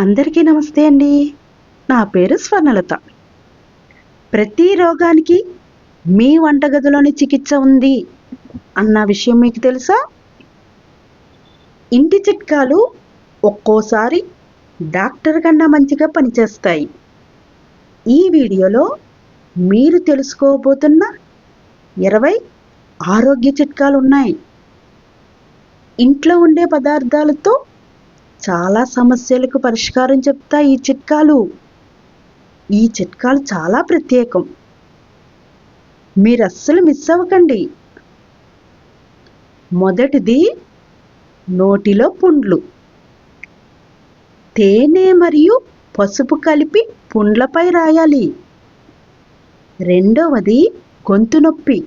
అందరికీ నమస్తే అండి. నా పేరు స్వర్ణలత. ప్రతి రోగానికి మీ వంటగదిలోని చికిత్స ఉంది అన్న విషయం మీకు తెలుసా? ఇంటి చిట్కాలు ఒక్కోసారి డాక్టర్ కన్నా మంచిగా పనిచేస్తాయి. ఈ వీడియోలో మీరు తెలుసుకోబోతున్న ఇరవై ఆరోగ్య చిట్కాలు ఉన్నాయి. ఇంట్లో ఉండే పదార్థాలతో చాలా సమస్యలకు పరిష్కారం చెప్తా ఈ చిట్కాలు. ఈ చిట్కాలు చాలా ప్రత్యేకం. మీరు అస్సలు మిస్ అవ్వకండి. మొదటిది నోటిలో పుండ్లు. తేనె మరియు పసుపు కలిపి పుండ్లపై రాయాలి. రెండవది గొంతు నొప్పి.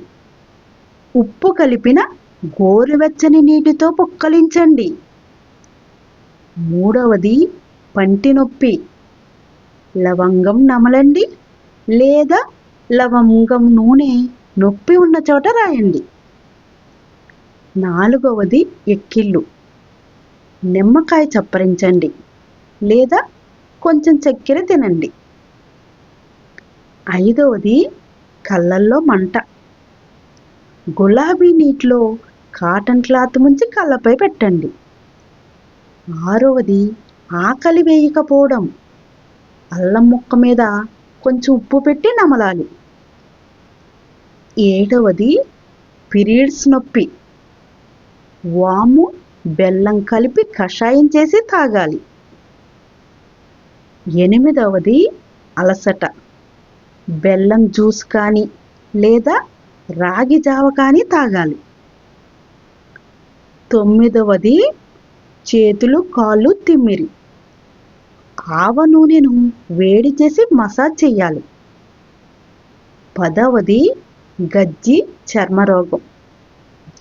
ఉప్పు కలిపిన గోరువెచ్చని నీటితో పుక్కలించండి. మూడవది పంటి నొప్పి. లవంగం నమలండి లేదా లవంగం నూనె నొప్పి ఉన్న చోట రాయండి. నాలుగవది ఎక్కిళ్ళు. నిమ్మకాయ చప్పరించండి లేదా కొంచెం చక్కెర తినండి. ఐదవది కళ్ళల్లో మంట. గులాబీ నీటిలో కాటన్ క్లాత్ ముంచి కళ్ళపై పెట్టండి. ఆరవది ఆకలి వేయకపోవడం. అల్లం ముక్క మీద కొంచెం ఉప్పు పెట్టి నమలాలి. ఏడవది పీరియడ్స్ నొప్పి. వాము బెల్లం కలిపి కషాయం చేసి తాగాలి. ఎనిమిదవది అలసట. బెల్లం జ్యూస్ కానీ లేదా రాగి జావ కానీ తాగాలి. తొమ్మిదవది చేతులు కాళ్ళు తిమ్మిరి. ఆవ నూనెను వేడి చేసి మసాజ్ చేయాలి. పదవది గజ్జి చర్మరోగం.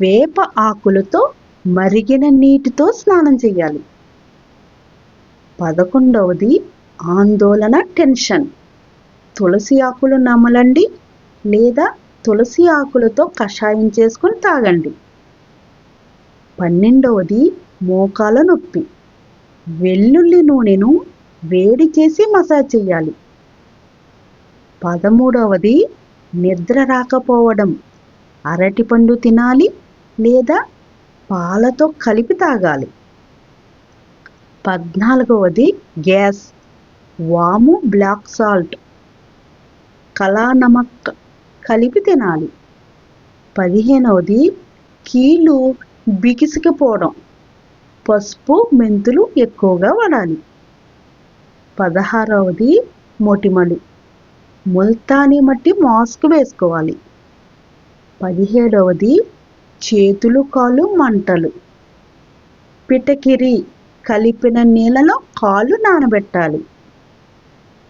వేప ఆకులతో మరిగిన నీటితో స్నానం చేయాలి. పదకొండవది ఆందోళన టెన్షన్. తులసి ఆకులు నమలండి లేదా తులసి ఆకులతో కషాయం చేసుకుని తాగండి. పన్నెండవది మోకాల నొప్పి. వెల్లుల్లి నూనెను వేడి చేసి మసాజ్ చేయాలి. పదమూడవది నిద్ర రాకపోవడం. అరటిపండు తినాలి లేదా పాలతో కలిపి తాగాలి. పద్నాలుగవది గ్యాస్ వాము బ్లాక్ సాల్ట్ కలానమక్ కలిపి తినాలి. పదిహేనవది కీళ్ళు బిగిసికిపోవడం. పసుపు మెంతులు ఎక్కువగా వాడాలి. పదహారవది మొటిమలు. ముల్తానీ మట్టి మాస్క్ వేసుకోవాలి. పదిహేడవది చేతులు కాలు మంటలు. పిటకిరి కలిపిన నీళ్ళలో కాళ్ళు నానబెట్టాలి.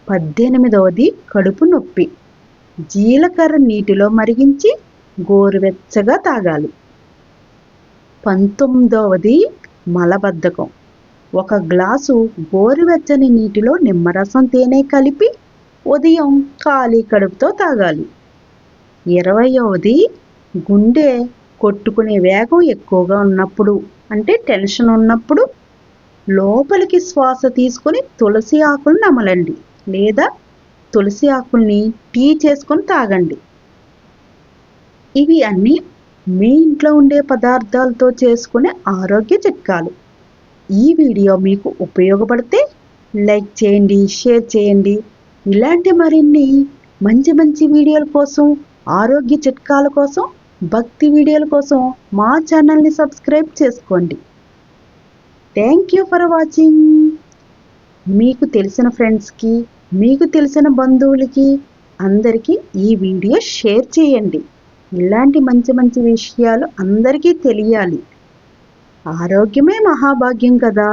పద్దెనిమిదవది కడుపు నొప్పి. జీలకర్ర నీటిలో మరిగించి గోరువెచ్చగా తాగాలి. పంతొమ్మిదవది మలబద్ధకం. ఒక గ్లాసు గోరువెచ్చని నీటిలో నిమ్మరసం తేనె కలిపి ఉదయం ఖాళీ కడుపుతో తాగాలి. ఇరవయవది గుండె కొట్టుకునే వేగం ఎక్కువగా ఉన్నప్పుడు అంటే టెన్షన్ ఉన్నప్పుడు లోపలికి శ్వాస తీసుకొని తులసి ఆకులు నమలండి లేదా తులసి ఆకుల్ని టీ చేసుకొని తాగండి. ఇవి అన్నీ మీ ఇంట్లో ఉండే పదార్థాలతో చేసుకునే ఆరోగ్య చిట్కాలు. ఈ వీడియో మీకు ఉపయోగపడితే లైక్ చేయండి షేర్ చేయండి. ఇలాంటి మరిన్ని మంచి మంచి వీడియోల కోసం ఆరోగ్య చిట్కాల కోసం భక్తి వీడియోల కోసం మా ఛానల్ని సబ్స్క్రైబ్ చేసుకోండి. థ్యాంక్ యూ ఫర్ వాచింగ్ మీకు తెలిసిన ఫ్రెండ్స్కి మీకు తెలిసిన బంధువులకి అందరికీ ఈ వీడియో షేర్ చేయండి. ఇలాంటి మంచి మంచి విషయాలు అందరికీ తెలియాలి. ఆరోగ్యమే మహాభాగ్యం కదా.